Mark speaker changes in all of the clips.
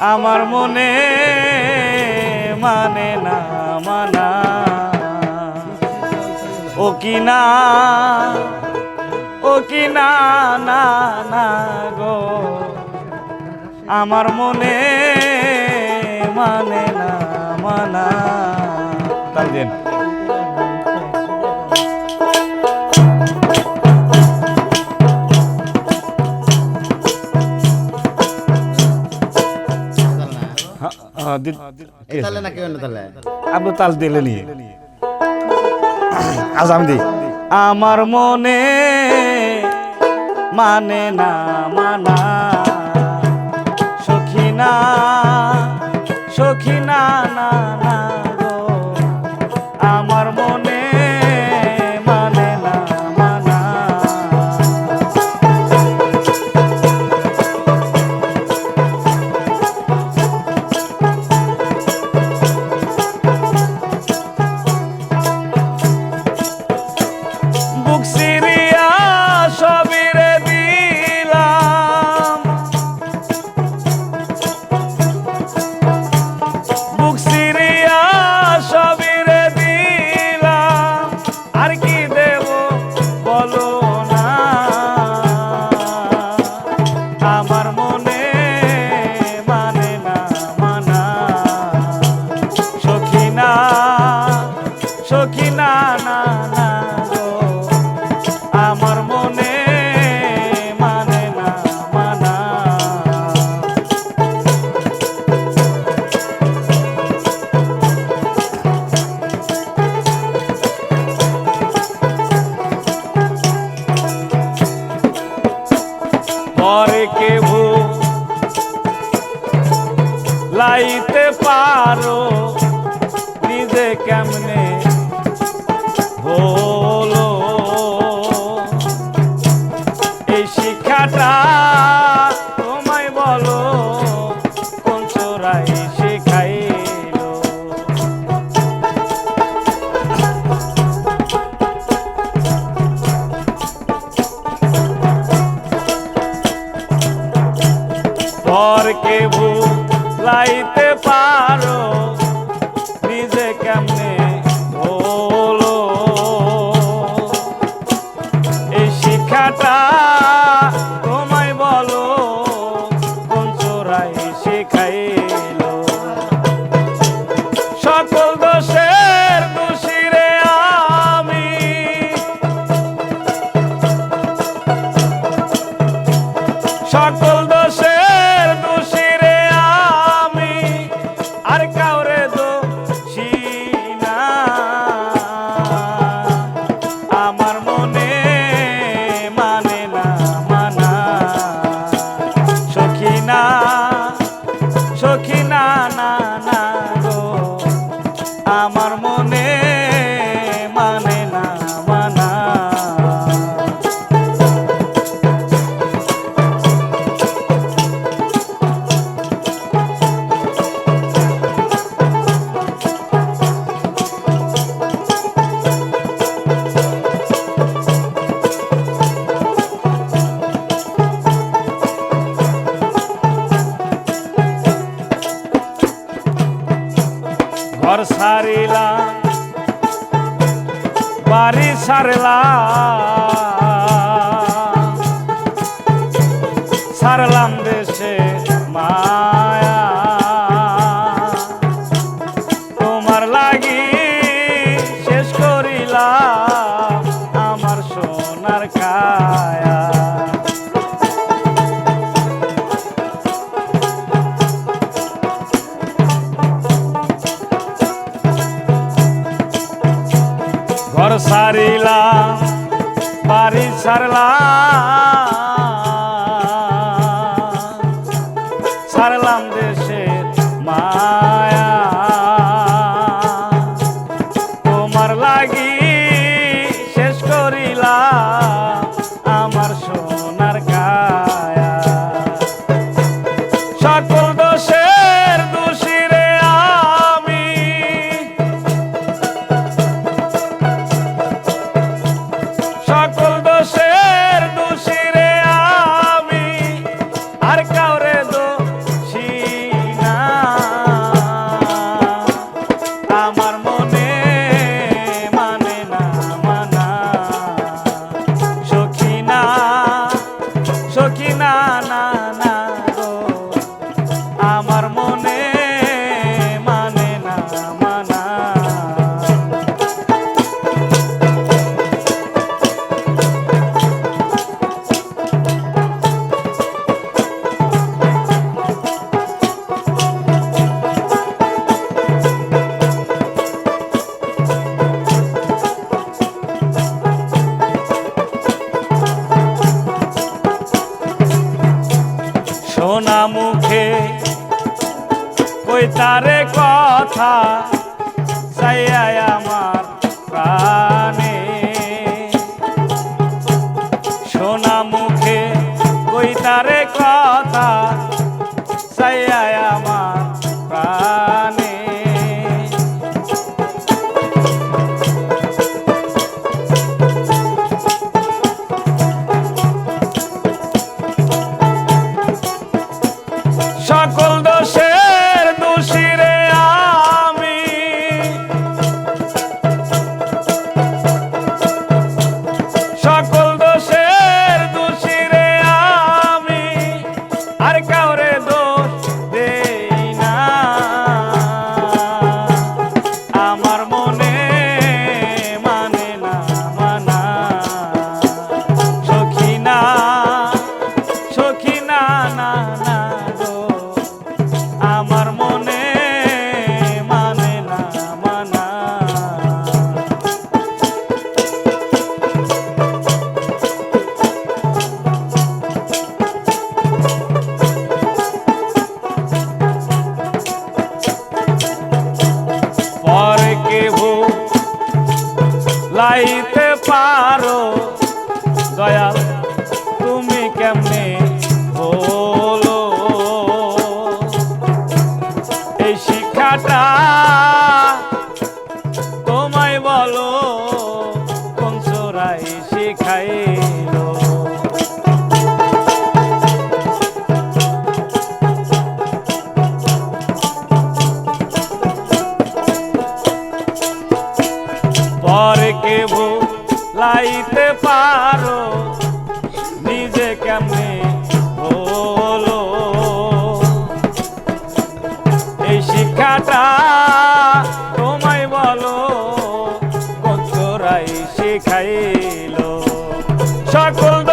Speaker 1: আমার মনে মানে না, মানা। ও কি না, ও কি না না না গো। আমার মনে মানে না, মানা।
Speaker 2: তাহলে
Speaker 1: আপনি তাল। দিলে নিয়ে আজ আমি দিই। আমার মনে মানে না, মানা। সখী না সখী না না। আমার পারো নিজে কেমনে ঘর সারিলা বাড়ি সারলা। সারলাম দেশে মায়া। তোমার লাগি শেষ করিলাম। বাড়ি সারলাম সারলাম দেশের মায়া। তোমার লাগি শেষ করিলা আমার সোনার করে গাইতে পারো। দয়াল তুমি কেমনে বলো? এই শিক্ষাটা তোমায় বলো কোন সোরাই শিখাই লাইতে পারো নিজে কেমনে হলো এই শিক্ষাটা তোমায় বলো কতরাই শিখাইলো? সকল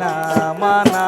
Speaker 1: না মানা